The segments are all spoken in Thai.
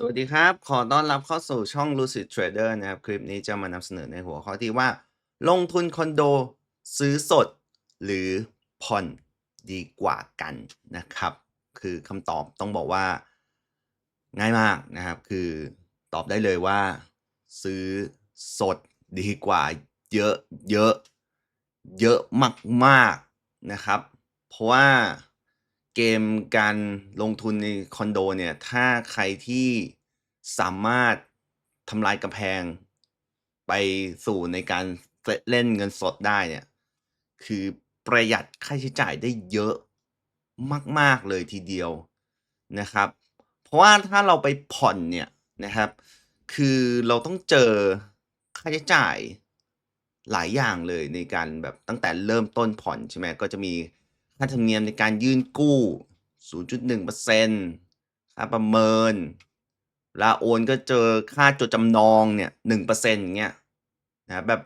สวัสดีครับ ขอต้อนรับเข้าสู่ช่อง Lucid Trader นะครับ คลิปนี้จะมานำเสนอในหัวข้อที่ว่า ลงทุนคอนโด ซื้อสด หรือผ่อนดีกว่ากันนะครับ คือคำตอบต้องบอกว่า ง่ายมากนะครับ คือตอบได้เลยว่า ซื้อสดดีกว่าเยอะเยอะเยอะมากๆนะครับ เพราะว่า เกมการลงทุนในคอนโดเนี่ย ถ้าใครที่สามารถทำลายกำแพง ไปสู่ในการเล่นเงินสดได้เนี่ย คือประหยัดค่าใช้จ่ายได้เยอะมาก ๆ เลยทีเดียวนะครับ เพราะว่าถ้าเราไปผ่อนเนี่ยนะครับ คือเราต้องเจอค่าใช้จ่ายหลายอย่างเลยในการแบบตั้งแต่เริ่มต้นผ่อนใช่ไหมก็จะมี ค่าธรรมเนียมในการยื่นกู้ 0.1%ค่าประเมินลาโอนก็เจอค่าจดจำนองเนี่ย1%อย่างเงี้ยนะครับแบบ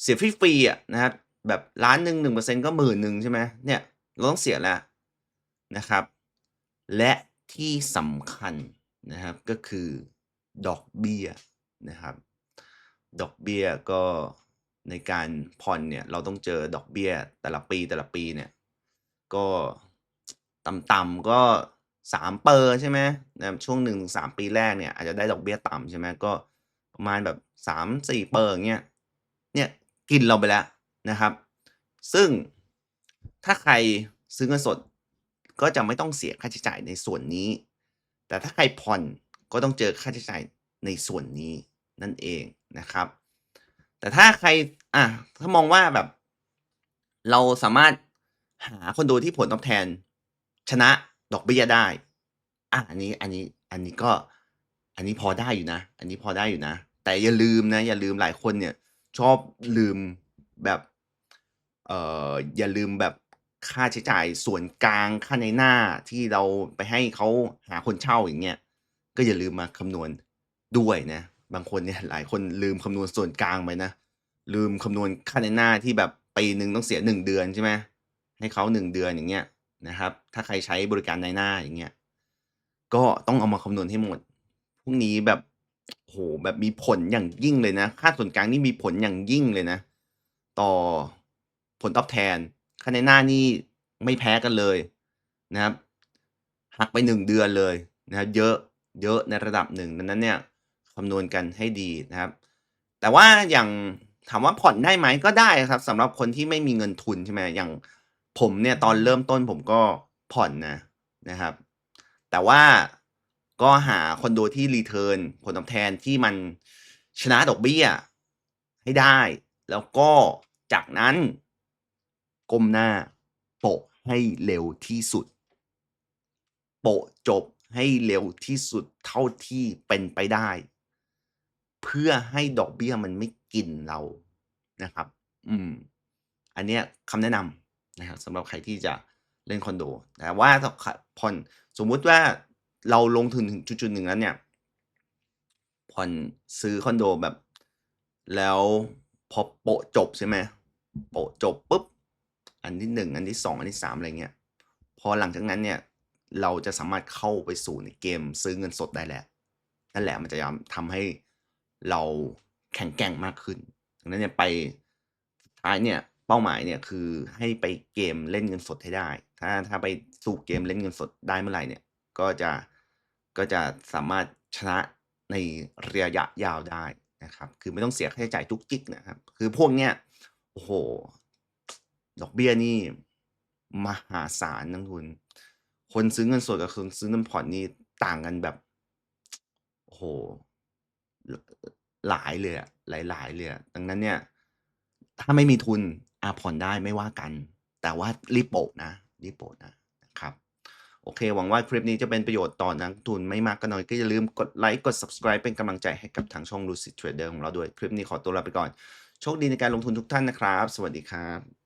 เสียฟรีๆอะนะครับแบบล้านหนึ่งหนึ่งเปอร์เซ็นต์ก็หมื่นหนึ่งใช่ไหมเนี่ยเราต้องเสียแล้วนะครับ และที่สำคัญนะครับก็คือดอกเบี้ยนะครับ ดอกเบี้ยก็ ในการผ่อนเนี่ยเราต้องเจอดอกเบี้ย แต่ละปีแต่ละปีเนี่ย ก็ต่ำๆก็สามเปอร์ใช่ไหมนช่วงหนึ่งสามปีแรกเนี่ยอาจจะได้ดอกเบี้ยต่ำใช่ไหมก็ประมาณแบบสามสี่เปอร์เงี้ยเนี่ยกินเราไปแล้วนะครับ ซึ่งถ้าใครซื้อเงินสดก็จะไม่ต้องเสียค่าใช้จ่ายในส่วนนี้ แต่ถ้าใครผ่อนก็ต้องเจอค่าใช้จ่ายในส่วนนี้นั่นเองนะครับ แต่ถ้าใคร อะถ้ามองว่าแบบ เราสามารถหาคนโดที่ผลตอบแทน ชนะดอกเบี้ยได้ อะอันนี้อันนี้อันนี้ก็ อันนี้พอได้อยู่นะ อันนี้พอได้อยู่นะ แต่อย่าลืมนะ อย่าลืมหลายคนเนี่ย ชอบลืมแบบเอ่ออย่าลืมแบบค่าใช้จ่ายส่วนกลางค่าในหน้าที่เราไปให้เขาหาคนเช่าอย่างเงี้ยก็อย่าลืมมาคำนวณด้วยนะ บางคนเนี่ยหลายคนลืมคำนวณส่วนกลางไปนะ ลืมคำนวณค่าในหน้าที่แบบปีหนึ่งต้องเสียหนึ่งเดือนใช่ไหมให้เขาหนึ่งเดือนอย่างเงี้ยนะครับ ถ้าใครใช้บริการในหน้าอย่างเงี้ยก็ต้องเอามาคำนวณให้หมดพวกนี้แบบโหแบบมีผลอย่างยิ่งเลยนะ ค่าส่วนกลางนี่มีผลอย่างยิ่งเลยนะ ต่อผลตอบแทน ค่าในหน้านี่ไม่แพ้กันเลยนะครับหักไปหนึ่งเดือนเลยนะครับ เยอะเยอะในระดับหนึ่งดังนั้นเนี่ย คำนวณกันให้ดีนะครับ แต่ว่าอย่างถามว่าผ่อนได้ไหมก็ได้ครับสำหรับคนที่ไม่มีเงินทุนใช่ไหมอย่างผมเนี่ยตอนเริ่มต้นผมก็ผ่อนนะนะครับ แต่ว่าก็หาคอนโดที่รีเทิร์นผลตอบแทนที่มันชนะดอกเบี้ย ให้ได้ แล้วก็จากนั้นก้มหน้าโปะให้เร็วที่สุด โปะจบให้เร็วที่สุดเท่าที่เป็นไปได้ เพื่อให้ดอกเบี้ยมันไม่กินเรานะครับ อืม อันเนี้ยคำแนะนำนะครับสำหรับใครที่จะเล่นคอนโดแต่ว่าถ้าผ่อนสมมุติว่าเราลงทุนถึงจุดๆหนึ่งแล้วเนี่ย ผ่อนซื้อคอนโดแบบ แล้วพอโปะจบใช่ไหมโปะจบปุ๊บ อันที่หนึ่งอันที่สองอันที่สามอะไรเงี้ย พอหลังจากนั้นเนี่ย เราจะสามารถเข้าไปสู่ในเกมซื้อเงินสดได้แล้วนั่นแหละมันจะทำให้ เราแข็งแกร่งมากขึ้นดังนั้นเนี่ยไปสุดท้ายเนี่ยเป้าหมายเนี่ยคือให้ไปเกมเล่นเงินสดให้ได้ ถ้าถ้าไปสู่เกมเล่นเงินสดได้เมื่อไหร่เนี่ยก็จะก็จะสามารถชนะในระยะยาวได้นะครับ คือไม่ต้องเสียค่าใช้จ่ายทุกจิกนะครับ คือพวกเนี้ยโอ้โห ดอกเบี้ยนี่มหาศาลนักทุน คนซื้อเงินสดกับคนซื้อเงินผ่อนนี่ต่างกันแบบ โอ้โห หลายเลยอะหลาย ๆ เลยอะดังนั้นเนี่ย ถ้าไม่มีทุนอาผ่อนได้ไม่ว่ากัน แต่ว่ารีบโปะนะรีบโปะนะนะครับ โอเค หวังว่าคลิปนี้จะเป็นประโยชน์ต่อนักทุนไม่มากก็น้อยก็อย่าลืมกดไลค์กด subscribe เป็นกำลังใจให้กับทางช่อง Lucid Trader ของเราด้วย คลิปนี้ขอตัวลาไปก่อน โชคดีในการลงทุนทุกท่านนะครับ สวัสดีครับ